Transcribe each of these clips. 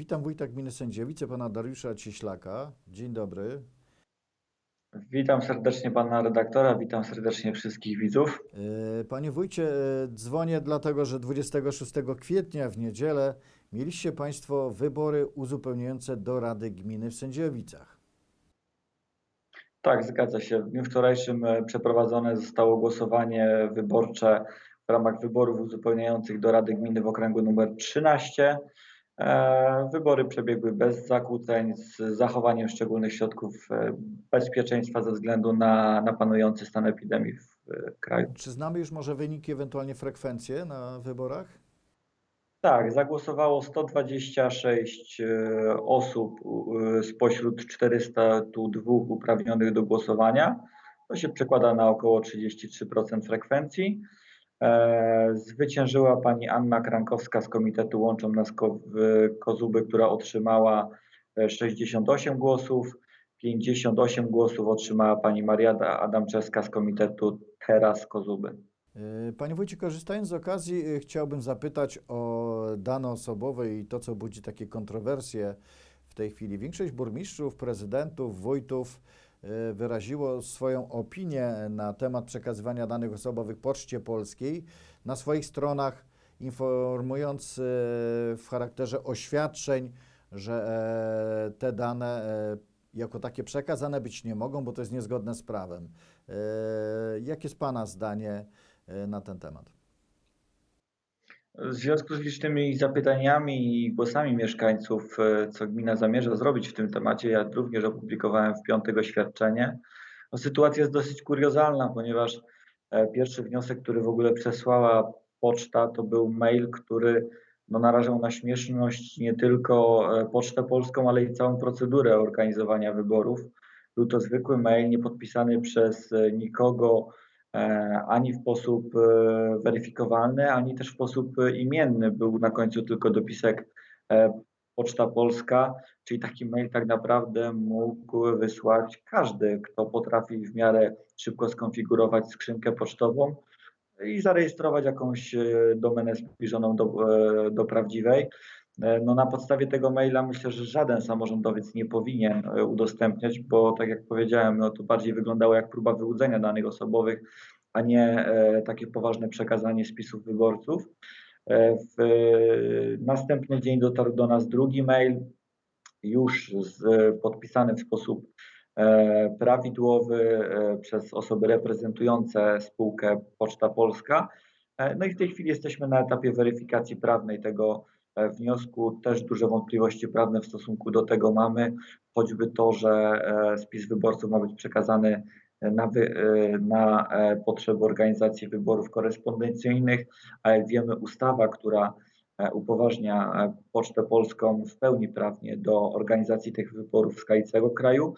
Witam wójta gminy Sędziowice, pana Dariusza Cieślaka. Dzień dobry. Witam serdecznie pana redaktora, witam serdecznie wszystkich widzów. E, Panie wójcie, e, dzwonię dlatego, że 26 kwietnia w niedzielę mieliście państwo wybory uzupełniające do Rady Gminy w Sędziowicach. Tak, zgadza się. W dniu wczorajszym e, przeprowadzone zostało głosowanie wyborcze w ramach wyborów uzupełniających do Rady Gminy w okręgu numer 13. E, Wybory przebiegły bez zakłóceń, z zachowaniem szczególnych środków e, bezpieczeństwa ze względu na, na panujący stan epidemii w e, kraju. Czy znamy już może wyniki, ewentualnie frekwencje na wyborach? Tak, zagłosowało 126 e, osób spośród 402 uprawnionych do głosowania. To się przekłada na około 33% frekwencji. E, Zwyciężyła pani Anna Krankowska z Komitetu Łączą Nas Kozuby, która otrzymała e, 68 głosów. 58 głosów otrzymała pani Maria Adamczewska z Komitetu Teraz Kozuby. E, Panie wójcie, korzystając z okazji, e, chciałbym zapytać o dane osobowe i to, co budzi takie kontrowersje w tej chwili. Większość burmistrzów, prezydentów, wójtów e, wyraziło swoją opinię na temat przekazywania danych osobowych Poczcie Polskiej na swoich stronach, informując e, w charakterze oświadczeń, że e, te dane e, jako takie przekazane być nie mogą, bo to jest niezgodne z prawem. E, Jakie jest Pana zdanie e, na ten temat? W związku z licznymi zapytaniami i głosami mieszkańców, e, co gmina zamierza zrobić w tym temacie, ja również opublikowałem w piątek oświadczenie. No, sytuacja jest dosyć kuriozalna, ponieważ e, pierwszy wniosek, który w ogóle przesłała poczta, to był mail, który no, narażał na śmieszność nie tylko e, Pocztę Polską, ale i całą procedurę organizowania wyborów. Był to zwykły mail, nie podpisany przez nikogo, ani w sposób e, weryfikowalny, ani też w sposób e, imienny. Był na końcu tylko dopisek e, Poczta Polska, czyli taki mail tak naprawdę mógł wysłać każdy, kto potrafi w miarę szybko skonfigurować skrzynkę pocztową i zarejestrować jakąś e, domenę zbliżoną do, e, do prawdziwej. E, No na podstawie tego maila myślę, że żaden samorządowiec nie powinien e, udostępniać, bo tak jak powiedziałem, no to bardziej wyglądało jak próba wyłudzenia danych osobowych, a nie e, takie poważne przekazanie spisów wyborców. W następny dzień dotarł do nas drugi mail, już z, podpisany w sposób prawidłowy przez osoby reprezentujące spółkę Poczta Polska. No i w tej chwili jesteśmy na etapie weryfikacji prawnej tego wniosku. Też duże wątpliwości prawne w stosunku do tego mamy, choćby to, że e, spis wyborców ma być przekazany na, wy, e, na e, potrzeby organizacji wyborów korespondencyjnych, a jak wiemy ustawa, która e, upoważnia e, Pocztę Polską w pełni prawnie do organizacji tych wyborów w skali całego kraju,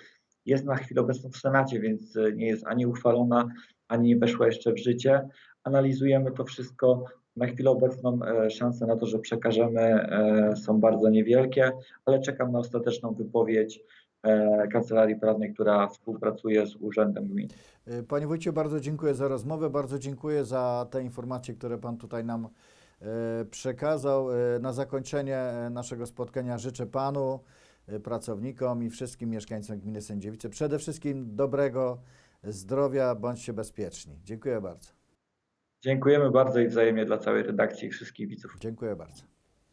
jest na chwilę obecną w Senacie, więc e, nie jest ani uchwalona, ani nie weszła jeszcze w życie. Analizujemy to wszystko. Na chwilę obecną e, szanse na to, że przekażemy e, są bardzo niewielkie, ale czekam na ostateczną wypowiedź e, Kancelarii Prawnej, która współpracuje z Urzędem Gminy. E, Panie wójcie, bardzo dziękuję za rozmowę, bardzo dziękuję za te informacje, które Pan tutaj nam przekazał. Na zakończenie naszego spotkania życzę Panu, pracownikom i wszystkim mieszkańcom gminy Sędziowice przede wszystkim dobrego zdrowia, bądźcie bezpieczni. Dziękuję bardzo. Dziękujemy bardzo i wzajemnie dla całej redakcji i wszystkich widzów. Dziękuję bardzo.